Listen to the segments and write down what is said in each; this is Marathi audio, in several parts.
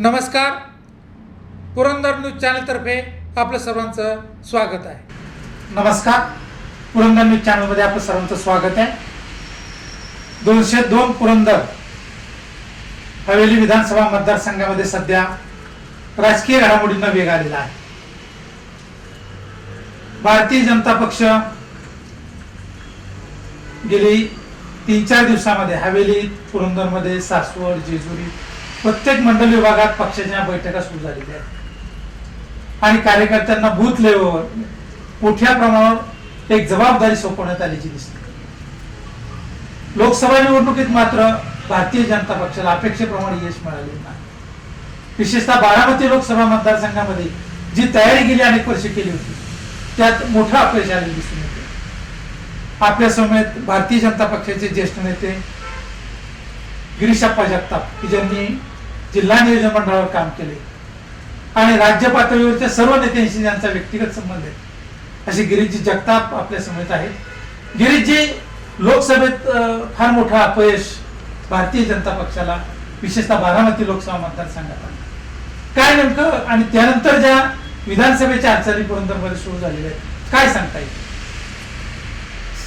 नमस्कार. पुरंदर न्यूज चॅनलतर्फे आपलं सर्वांचं स्वागत आहे. नमस्कार. पुरंदर न्यूज चॅनलमध्ये आपलं सर्वांचं स्वागत आहे. दोनशे दोन पुरंदर हवेली विधानसभा मतदारसंघामध्ये सध्या राजकीय घडामोडींना वेग आलेला आहे. भारतीय जनता पक्ष गेली तीन चार दिवसामध्ये हवेली पुरंदरमध्ये सासवड जेजुरी प्रत्येक मंडल विभागात पक्षाच्या बैठका सुरू झालेल्या आहेत. आणि कार्यकर्त्यांना बूथ लेवलवर मोठ्या प्रमाणावर एक जबाबदारी सोपवण्यात आल्याची दिसते. लोकसभा निवडणुकीत मात्र भारतीय जनता पक्षाला अपेक्षेप्रमाणे यश मिळाले नाही. विशेषतः बारामती लोकसभा मतदारसंघामध्ये जी तयारी गेली अनेक वर्ष केली होती त्यात मोठं अपयश आलेलं दिसून येते. आपल्या समेत भारतीय जनता पक्षाचे ज्येष्ठ नेते गिरीशप्पा जगताप की ज्यांनी जिल्हा नियोजन मंडळावर काम केले. आणि राज्य पातळीवरच्या सर्व नेत्यांशी ज्यांचा व्यक्तिगत संबंध आहे. असे गिरीशजी जगताप आपल्या समेत आहेत. गिरीशजी लोकसभेत फार मोठं अपयश भारतीय जनता पक्षाला विशेषतः बारामती लोकसभा मतदारसंघात आलं. काय नेमकं आणि त्यानंतर ज्या विधानसभेच्या आचारी पुरंदरमध्ये सुरू झालेल्या आहेत काय सांगता येईल?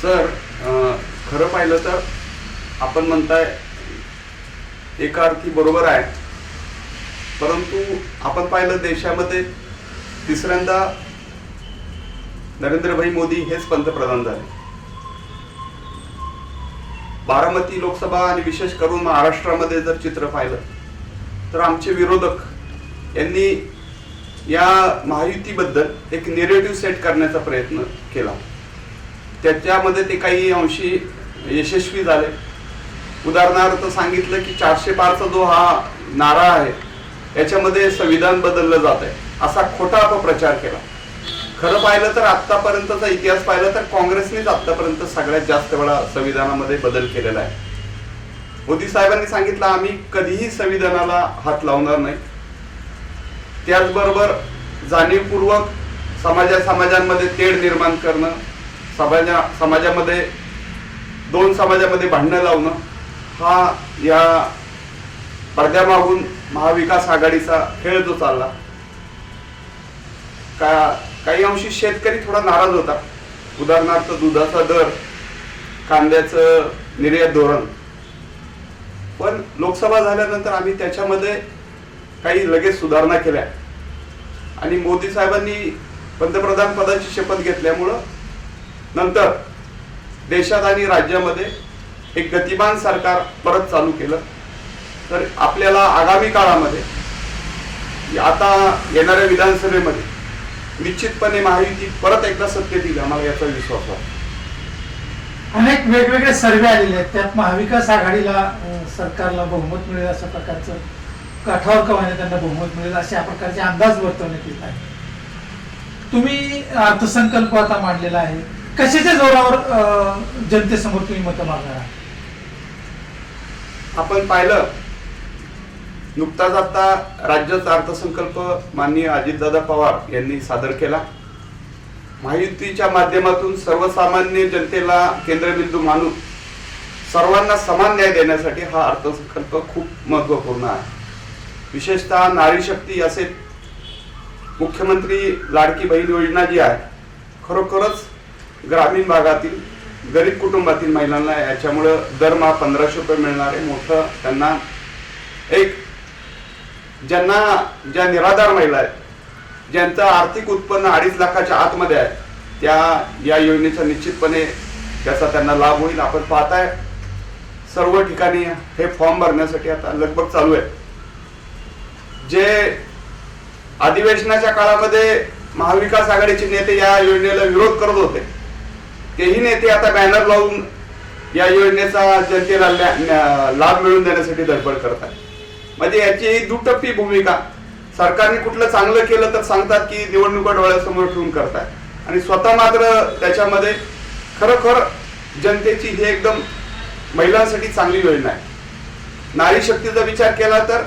सर अं, खरं पाहिलं तर आपण म्हणताय एका अर्थी बरोबर आहे. परंतु आपण पाहिलं देशामध्ये तिसऱ्यांदा नरेंद्रभाई मोदी हेच पंतप्रधान झाले. बारामती लोकसभा आणि विशेष करून महाराष्ट्रामध्ये जर चित्र पाहिलं तर आमचे विरोधक यांनी या महायुतीबद्दल एक नेरेटिव्ह सेट करण्याचा प्रयत्न केला. त्याच्यामध्ये ते काही अंशी यशस्वी झाले. उदाहरणार्थ सांगितलं की चारशे पारचा जो हा नारा आहे याच्यामध्ये संविधान बदललं जात आहे असा खोटा अपप्रचार केला. खरं पाहिलं तर आतापर्यंतचा इतिहास पाहिला तर काँग्रेसनेच आतापर्यंत सगळ्यात जास्त वेळा संविधानामध्ये बदल केलेला आहे. मोदी साहेबांनी सांगितलं आम्ही कधीही संविधानाला हात लावणार नाही. त्याचबरोबर जाणीवपूर्वक समाजा समाजांमध्ये तेढ निर्माण करणं समाजा समाजामध्ये दोन समाजामध्ये भांडणं लावणं हा या पडद्यामागून महाविकास आघाडीचा खेळ जो चालला का काही अंशी शेतकरी थोडा नाराज होता. उदाहरणार्थ दुधाचा दर कांद्याचं निर्यात धोरण. पण लोकसभा झाल्यानंतर आम्ही त्याच्यामध्ये काही लगेच सुधारणा केल्या. आणि मोदी साहेबांनी पंतप्रधान पदाची शपथ घेतल्यामुळं नंतर देशात आणि राज्यामध्ये एक गतिमान सरकार परत चालू केलं. तर आपल्याला आगामी काळामध्ये आता येणाऱ्या विधानसभेमध्ये निश्चितपणे महायुती परत एकदा सत्तेत येईल आम्हाला याचा विश्वास आहे अनेक वेगवेगळे सर्वे आलेले आहेत. त्यात महाविकास आघाडीला सरकारला बहुमत मिळेल अशा प्रकारचं काठावर कवाने त्यांना बहुमत मिळेल अशा प्रकारचे अंदाज वर्तवण्यात येत आहे तुम्ही अर्थसंकल्प आता मांडलेला आहे. कशाच्या जोरावर जनतेसमोर तुम्ही मतं मागणार आहात? आपण पाहिलं नुकताच आता राज्याचा अर्थसंकल्प माननीय अजितदादा पवार यांनी सादर केला. महायुतीच्या माध्यमातून सर्वसामान्य जनतेला केंद्रबिंदू मानून सर्वांना समान न्याय देण्यासाठी हा अर्थसंकल्प खूप महत्त्वपूर्ण आहे. विशेषतः नारी शक्ती असे मुख्यमंत्री लाडकी बहीण योजना जी आहे खरोखरच ग्रामीण भागातील गरीब कुटुंबातील महिलांना याच्यामुळं दरमहा पंधराशे रुपये मिळणारे मोठं त्यांना एक ज्यांना ज्या निराधार महिला आहेत ज्यांचं आर्थिक उत्पन्न अडीच लाखाच्या आतमध्ये आहे त्या या योजनेचा निश्चितपणे त्याचा त्यांना लाभ होईल. आपण पाहताय सर्व ठिकाणी हे फॉर्म भरण्यासाठी आता लगबग चालू आहे. जे अधिवेशनाच्या काळामध्ये महाविकास आघाडीचे नेते या योजनेला विरोध करत होते तेही नेते आता बॅनर लावून या योजनेचा जनतेला लाभ मिळवून देण्यासाठी धडपड करतात म्हणजे याची ही दुटप्पी भूमिका. सरकारने कुठलं चांगलं केलं तर सांगतात की निवडणुका डोळ्यासमोर ठेवून करतात आणि स्वतः मात्र त्याच्यामध्ये खरोखर जनतेची ही एकदम महिलांसाठी चांगली योजना आहे नारी शक्तीचा विचार केला तर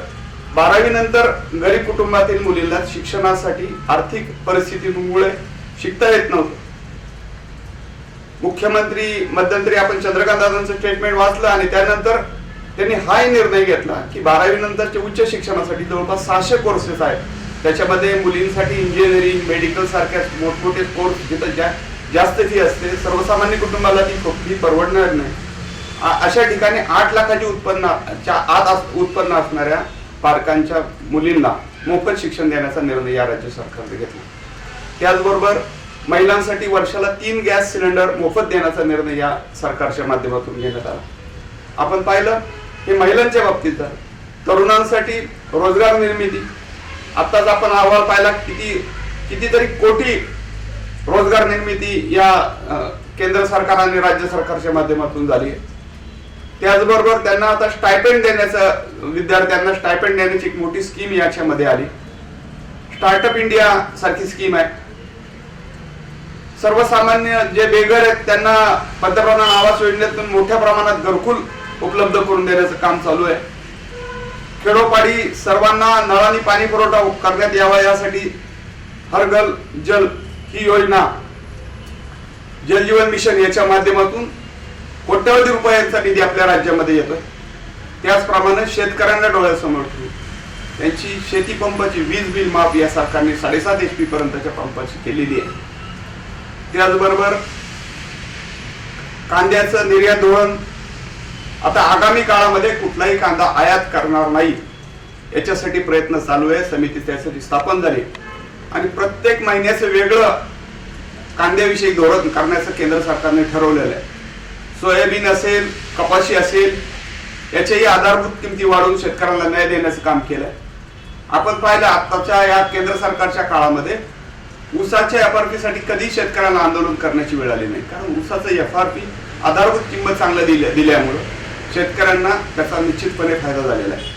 बारावी नंतर गरीब कुटुंबातील मुलींना शिक्षणासाठी आर्थिक परिस्थितीमुळे शिकता येत नव्हतं. मुख्यमंत्री मध्यंतरी आपण चंद्रकांत दादांचं स्टेटमेंट वाचलं आणि त्यानंतर त्यांनी हाही निर्णय घेतला की बारावी नंतरच्या उच्च शिक्षणासाठी जवळपास सहाशे कोर्सेस आहेत. त्याच्यामध्ये मुलींसाठी इंजिनिअरिंग मेडिकल सारख्या मोठमोठे कोर्स जिथं ज्या जास्त फी असते सर्वसामान्य कुटुंबाला ती फी परवडणार नाही. अशा ठिकाणी आठ लाखाची उत्पन्नाच्या आत उत्पन्न असणाऱ्या पालकांच्या मुलींना मोफत शिक्षण देण्याचा निर्णय या राज्य सरकारने घेतला. त्याचबरोबर महिलांसाठी वर्षाला तीन गॅस सिलेंडर मोफत देण्याचा निर्णय या सरकारच्या माध्यमातून घेण्यात आला. आपण पाहिलं हे महिलांच्या बाबतीत झालं. तरुणांसाठी रोजगार निर्मिती. आत्ताच आपण अहवाल पाहिला किती कितीतरी कोटी रोजगार निर्मिती या केंद्र सरकार आणि राज्य सरकारच्या माध्यमातून झाली आहे. त्याचबरोबर त्यांना आता स्टायपेंड देण्याचं विद्यार्थ्यांना स्टायपेंड देण्याची एक मोठी स्कीम याच्यामध्ये आली. स्टार्टअप इंडिया सारखी स्कीम आहे. सर्वसामान्य जे बेघर आहेत त्यांना पंतप्रधान आवास योजनेतून मोठ्या प्रमाणात घरकुल उपलब्ध करून देण्याचं काम चालू आहे. खेडोपाडी सर्वांना नळाने पाणी पुरवठा करण्यात यावा यासाठी हरगल जल ही योजना जल जीवन मिशन याच्या माध्यमातून कोट्यवधी रुपयांचा निधी आपल्या राज्यामध्ये येतोय. त्याचप्रमाणे शेतकऱ्यांना डोळ्यासमोर ठेवून त्यांची शेती पंपाची वीज बिल माफ या सरकारने साडेसात एच पी पर्यंतच्या पंपाची केलेली आहे. त्याचबरोबर कांद्याचं निर्यात धोरण आता आगामी काळामध्ये कुठलाही कांदा आयात करणार नाही याच्यासाठी प्रयत्न चालू आहे समिती त्यासाठी स्थापन झाली. आणि प्रत्येक महिन्याचं वेगळं कांद्याविषयी धोरण करण्याचं केंद्र सरकारने ठरवलेलं आहे. सोयाबीन असेल कपाशी असेल याच्याही आधारभूत किमती वाढवून शेतकऱ्यांना न्याय देण्याचं काम केलं आहे आपण पाहिलं आत्ताच्या या केंद्र सरकारच्या काळामध्ये ऊसाच्या एफ आर पीसाठी कधी शेतकऱ्यांना आंदोलन करण्याची वेळ आली नाही. कारण ऊसाचं एफ आर पी आधारभूत किंमत चांगलं दिल्या दिल्यामुळं शेतकऱ्यांना त्याचा निश्चितपणे फायदा झालेला आहे.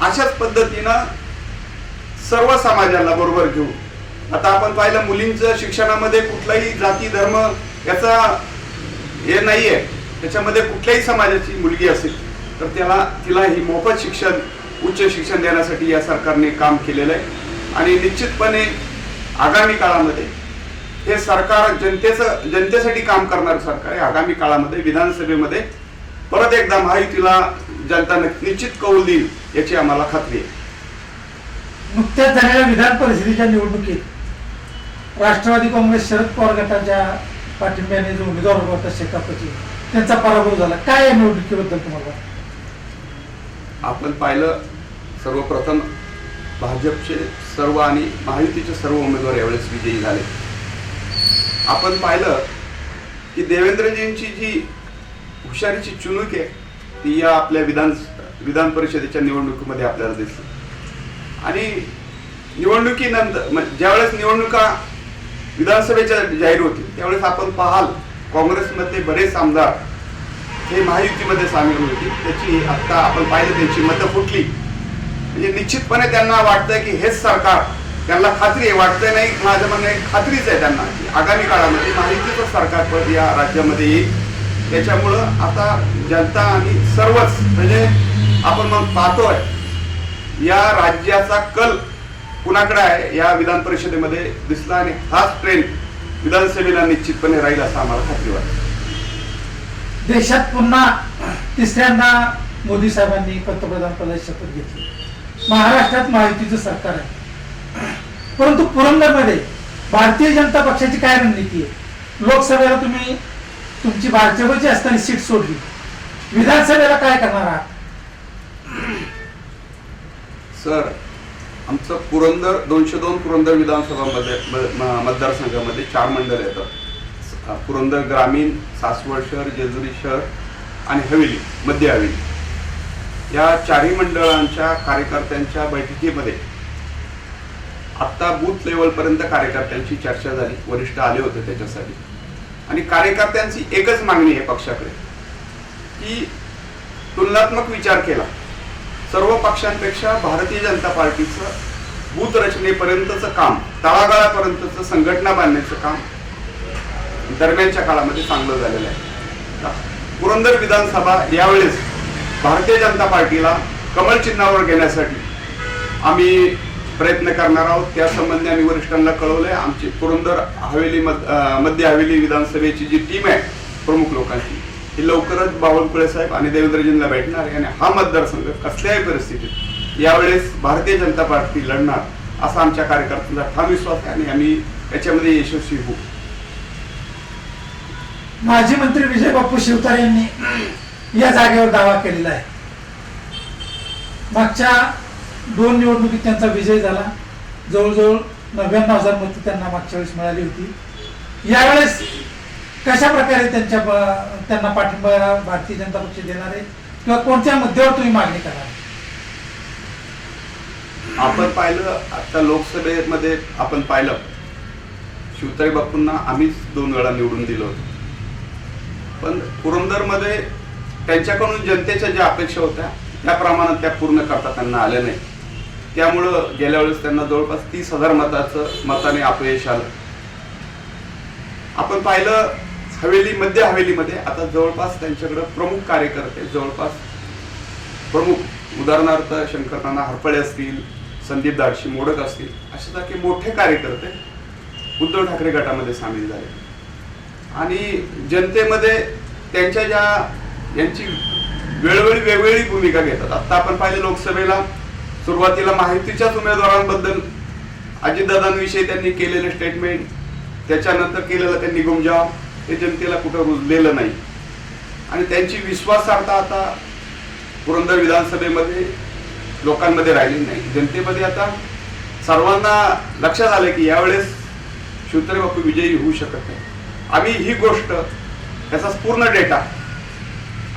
अशाच पद्धतीनं सर्व समाजाला बरोबर घेऊन आता आपण पाहिलं मुलींचं शिक्षणामध्ये कुठलाही जाती धर्म याचा हे नाही आहे त्याच्यामध्ये कुठल्याही समाजाची मुलगी असेल तर त्याला तिला ही मोफत शिक्षण उच्च शिक्षण देण्यासाठी या सरकारने काम केलेलं आहे. आणि निश्चितपणे आगामी काळामध्ये हे सरकार जनतेचं जनतेसाठी काम करणारं सरकार आहे. आगामी काळामध्ये विधानसभेमध्ये परत एकदा महायुतीला जनता निश्चित कौल देईल याची आम्हाला खात्री आहे. नुकत्याच झालेल्या विधान परिषदेच्या निवडणुकीत राष्ट्रवादी काँग्रेस शरद पवार गटाच्या पाठिंब्याने जो उमेदवार उभा होता शेकापची त्यांचा पराभव झाला. काय या निवडणुकीबद्दल तुम्हाला? आपण पाहिलं सर्वप्रथम भाजपचे सर्व आणि महायुतीचे सर्व उमेदवार यावेळेस विजयी झाले. आपण पाहिलं की देवेंद्रजींची जी हुशारीची चुनूक आहे ती या आपल्या विधान विधान परिषदेच्या निवडणुकीमध्ये आपल्याला दिसली. आणि निवडणुकीनंतर ज्यावेळेस निवडणुका विधानसभेच्या जाहीर होतील त्यावेळेस आपण पाहाल काँग्रेसमध्ये बरेच आमदार हे महायुतीमध्ये सामील होतील त्याची आत्ता आपण पाहिलं त्यांची मतं फुटली. म्हणजे निश्चितपणे त्यांना वाटतंय की हेच सरकार त्यांना खात्री आहे. वाटतंय नाही माझं म्हणणं आहे खात्रीच आहे त्यांना. की आगामी काळामध्ये महायुतीचं सरकार परत या राज्यामध्ये येईल. त्याच्यामुळं आता जनता आणि सर्वच म्हणजे आपण मग पाहतोय या राज्याचा कल कुणाकडे आहे या विधान परिषदेमध्ये दिसला आणि हाच ट्रेंड विधानसभेला निश्चितपणे राहील असं आम्हाला खात्री वाटत. देशात पुन्हा तिसऱ्यांदा मोदी साहेबांनी पंतप्रधान पदाची शपथ घेतली. महाराष्ट्रात महायुतीचं सरकार आहे. परंतु पुरंदरमध्ये भारतीय जनता पक्षाची काय रणनीती आहे? लोकसभेला तुम्ही तुमची भाजपची असताना सीट सोडली. विधानसभेला काय करणार आहात? सर आमचं पुरंदर दोनशे दोन पुरंदर विधानसभामध्ये मतदारसंघामध्ये चार मंडळ येतात. पुरंदर ग्रामीण सासवड शहर जेजुरी शहर आणि हवेली मध्य हवेली. या चारही मंडळांच्या कार्यकर्त्यांच्या बैठकीमध्ये आत्ता बूथ लेवलपर्यंत कार्यकर्त्यांची चर्चा झाली. वरिष्ठ आले होते त्याच्यासाठी. आणि कार्यकर्त्यांची एकच मागणी आहे पक्षाकडे की तुलनात्मक विचार केला. सर्व पक्षांपेक्षा भारतीय जनता पार्टीचं बूथ रचनेपर्यंतचं काम तळागाळापर्यंतचं संघटना बांधण्याचं काम दरम्यानच्या काळामध्ये चांगलं झालेलं आहे. पुरंदर विधानसभा यावेळेस भारतीय जनता पार्टीला कमल चिन्हावर घेण्यासाठी आम्ही प्रयत्न करणार आहोत. त्या संबंधी आम्ही वरिष्ठांना कळवलंय. आमची पुरंदर हवेली मध्य हवेली विधानसभेची जी टीम आहे प्रमुख लोकांची ही लवकरच बावनकुळे साहेब आणि देवेंद्रजींना भेटणार आहे आणि हा मतदारसंघ कसल्याही परिस्थितीत यावेळेस भारतीय जनता पार्टी लढणार असा आमच्या कार्यकर्त्यांचा ठाम विश्वास आहे आणि आम्ही याच्यामध्ये यशस्वी होऊ. माजी मंत्री विजय बापू शिवतारे यांनी या जागेवर दावा केलेला आहे. मागच्या दोन निवडणुकीत त्यांचा विजय झाला. जवळजवळ नव्याण्णव हजार मतं त्यांना मागच्या वेळेस मिळाली होती. यावेळेस कशा प्रकारे त्यांच्या त्यांना पाठिंबा भारतीय जनता पक्ष देणार आहे? किंवा कोणत्या मुद्द्यावर तुम्ही मागणी करणार? आपण पाहिलं आता लोकसभेमध्ये आपण पाहिलं शिवताई बापूंना आम्हीच दोन वेळा निवडून दिलं होतं. पण पुरंदरमध्ये त्यांच्याकडून जनतेच्या ज्या अपेक्षा होत्या त्या प्रमाणात त्या पूर्ण करता त्यांना आल्या नाही त्यामुळं गेल्या वेळेस त्यांना जवळपास तीस हजार मताचं मताने अपयश आलं. आपण पाहिलं हवेली मध्य हवेलीमध्ये आता जवळपास त्यांच्याकडे प्रमुख कार्यकर्ते जवळपास प्रमुख उदाहरणार्थ शंकरनाना हरपळे असतील संदीप दाडशी मोडक असतील असे सारखे मोठे कार्यकर्ते उद्धव ठाकरे गटामध्ये सामील झाले. आणि जनतेमध्ये त्यांच्या ज्या यांची वेळोवेळी वेगवेगळी भूमिका घेतात. आता आपण पाहिलं लोकसभेला सुरुवातीला माहितीच्याच उमेदवारांबद्दल अजितदादांविषयी त्यांनी केलेले स्टेटमेंट त्याच्यानंतर केलेलं त्यांनी गुमजाव हे जनतेला कुठं रुजलेलं नाही. आणि त्यांची विश्वासार्हता आता पुरंदर विधानसभेमध्ये लोकांमध्ये राहिली नाही. जनतेमध्ये आता सर्वांना लक्षात आलं की यावेळेस शिवतरे बापू विजयी होऊ शकत नाही. आम्ही ही गोष्ट याचा पूर्ण डेटा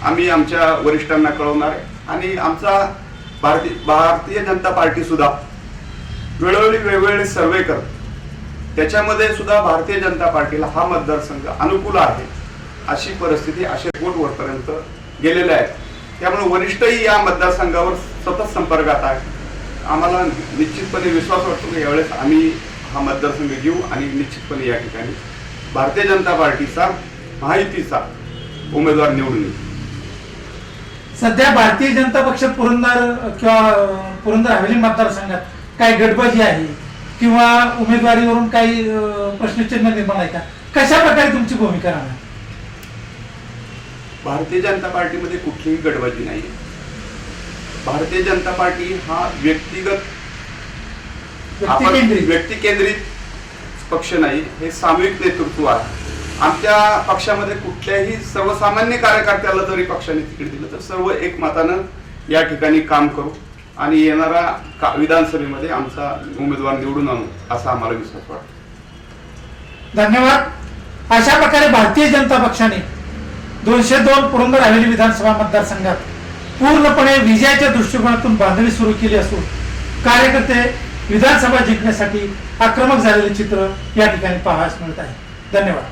आम्ही आमच्या वरिष्ठांना कळवणार आहे. आणि आमचा भारतीय भारतीय जनता पार्टी सुद्धा वेळोवेळी वेगवेगळे सर्वे करते. त्याच्यामध्ये सुद्धा भारतीय जनता पार्टीला हा मतदारसंघ अनुकूल आहे अशी परिस्थिती असे कोट वरपर्यंत गेलेले आहेत त्यामुळे वरिष्ठही या मतदारसंघावर सतत संपर्कात आहे. आम्हाला निश्चितपणे विश्वास वाटतो की यावेळेस आम्ही हा मतदारसंघ घेऊ आणि निश्चितपणे या ठिकाणी भारतीय जनता पार्टीचा महायुतीचा उमेदवार निवडून येईल सध्या भारतीय जनता पक्ष पुरंदर किंवा पुरंदर हवेली मतदारसंघात काय गडबजी आहे किंवा उमेदवारीवरून काही प्रश्नचिन्ह निर्माण आहे का? कशा प्रकारे तुमची भूमिका राहणार? भारतीय जनता पार्टीमध्ये कुठलीही गडबडी नाही भारतीय जनता पार्टी हा व्यक्तिगत व्यक्ती केंद्रित पक्ष नाही हे सामूहिक नेतृत्व आहे. आमच्या पक्षामध्ये कुठल्याही सर्वसामान्य कार्यकर्त्याला जरी पक्षाने तिकीट दिलं तर सर्व एकमतानं या ठिकाणी काम करू आणि येणारा का- विधानसभेमध्ये आमचा उमेदवार निवडून आणू असा आम्हाला विश्वास वाटतो. धन्यवाद. अशा प्रकारे भारतीय जनता पक्षाने दोनशे दोन पुरंदर हवेली विधानसभा मतदारसंघात पूर्णपणे विजयाच्या दृष्टिकोनातून बांधणी सुरू केली असून कार्यकर्ते विधानसभा जिंकण्यासाठी आक्रमक झालेले चित्र या ठिकाणी पाहायला मिळत आहे. धन्यवाद.